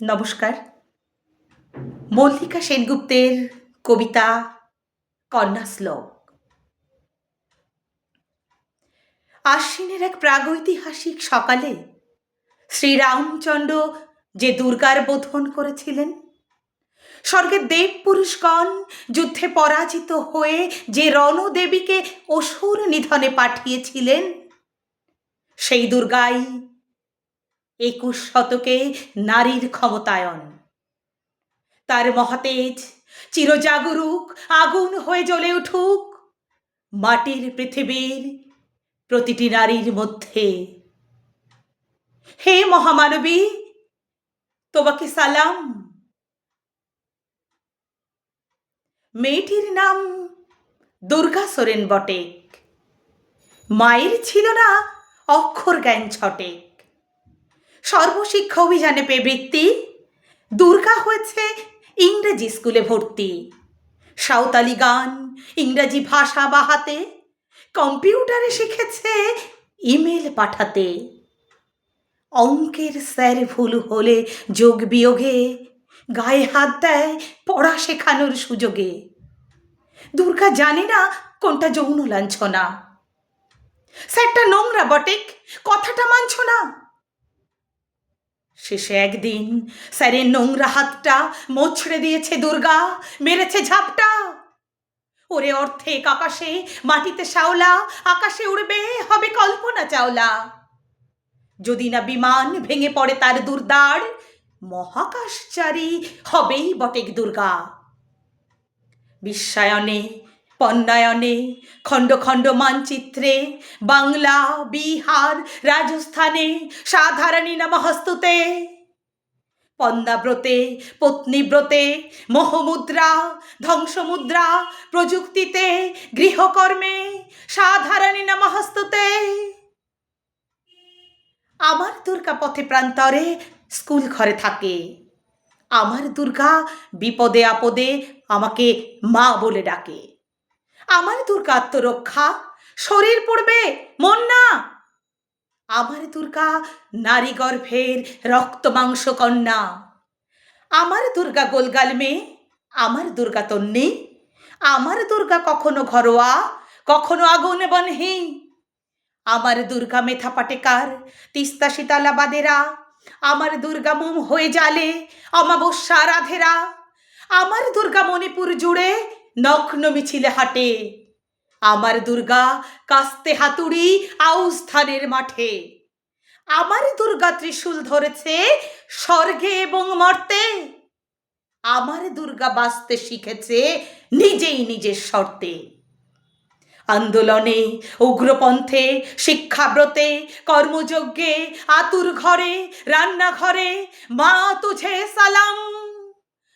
নমস্কার। মল্লিকা সেনগুপ্তের কবিতা কন্যা শ্লোক। আশ্বিনের এক প্রাগৈতিহাসিক সকালে শ্রীরামচন্দ্র যে দুর্গার বোধন করেছিলেন, স্বর্গের দেব পুরুষগণ যুদ্ধে পরাজিত হয়ে যে রণদেবীকে অসুর নিধনে পাঠিয়েছিলেন, সেই দুর্গাই একুশ শতকে নারীর ক্ষমতায়ন। তার মহাতেজ চিরজাগরুক, আগুন হয়ে জ্বলে উঠুক। মাটির পৃথিবীর প্রতিটি নারীর মধ্যে। হে মহামানবী, তোমাকে সালাম। মেয়েটির নাম দুর্গা সোরেন বটেক। মায়ের ছিল না অক্ষর জ্ঞান ছটেক। সর্বশিক্ষা অভিযানে পেয়ে বৃত্তি। দুর্গা হয়েছে ইংরেজি স্কুলে ভর্তি। সাঁওতালি গান, ইংরাজি ভাষা বাহাতে, কম্পিউটারে শিখেছে ইমেল পাঠাতে। অঙ্কের স্যার ভুল হলে যোগ বিয়োগে, গায়ে হাত দেয় পড়া শেখানোর সুযোগে। দুর্গা জানে না কোনটা যৌন লাঞ্ছনা। স্যারটা নোংরা বটেক কথাটা মানছ না। শেষে একদিন স্যারের নোংরা হাতটা মোছড়ে দিয়েছে দুর্গা, মেরেছে ঝাপটা। ওরে অর্ধেক আকাশে মাটিতে শাওলা আকাশে উড়বে, হবে কল্পনা চাওলা। যদি না বিমান ভেঙে পড়ে তার দুর্দার, মহাকাশচারী হবেই বটেক দুর্গা। বিশ্বায়নে পণ্যায়নে খণ্ড খণ্ড মানচিত্রে, বাংলা, বিহার, রাজস্থানে, সাধারণী নমহস্তুতে পদ্মাব্রতে পত্নীব্রতে, মোহমুদ্রা, ধ্বংসমুদ্রা প্রযুক্তিতে, গৃহকর্মে, সাধারণী নমহস্তুতে আমার দুর্গা পথে প্রান্তরে স্কুল ঘরে থাকে। আমার দুর্গা বিপদে আপদে আমাকে মা বলে ডাকে। আমার দুর্গা আত্মরক্ষা। শরীর পড়বে, মন না। আমার দুর্গা নারী গর্ভের রক্ত মাংস কন্যা। আমার দুর্গা গোলগাল মেয়ে, আমার দুর্গা তন্নি। আমার দুর্গা কখনো ঘরোয়া, কখনো আগুন বনহি। আমার দুর্গা মেথা পাটেকার তিস্তা শীতলা বাদেরা আমার দুর্গা মোম হয়ে জালে, অমাবস্যা রাধেরা। আমার দুর্গা মণিপুর জুড়ে নগ্ন মিছিলে হাঁটে। আমার দুর্গা কাস্তে হাতুড়ি আউস ধানের মাঠে। আমার দুর্গা ত্রিশূল ধরেছে স্বর্গে এবং মর্তে। আমার দুর্গা বাঁচতে শিখেছে নিজেই নিজের শর্তে। আন্দোলনে, উগ্রপন্থে, শিক্ষাব্রতে, কর্মযজ্ঞে, আতুর ঘরে, রান্নাঘরে, মা তুঝে সালাম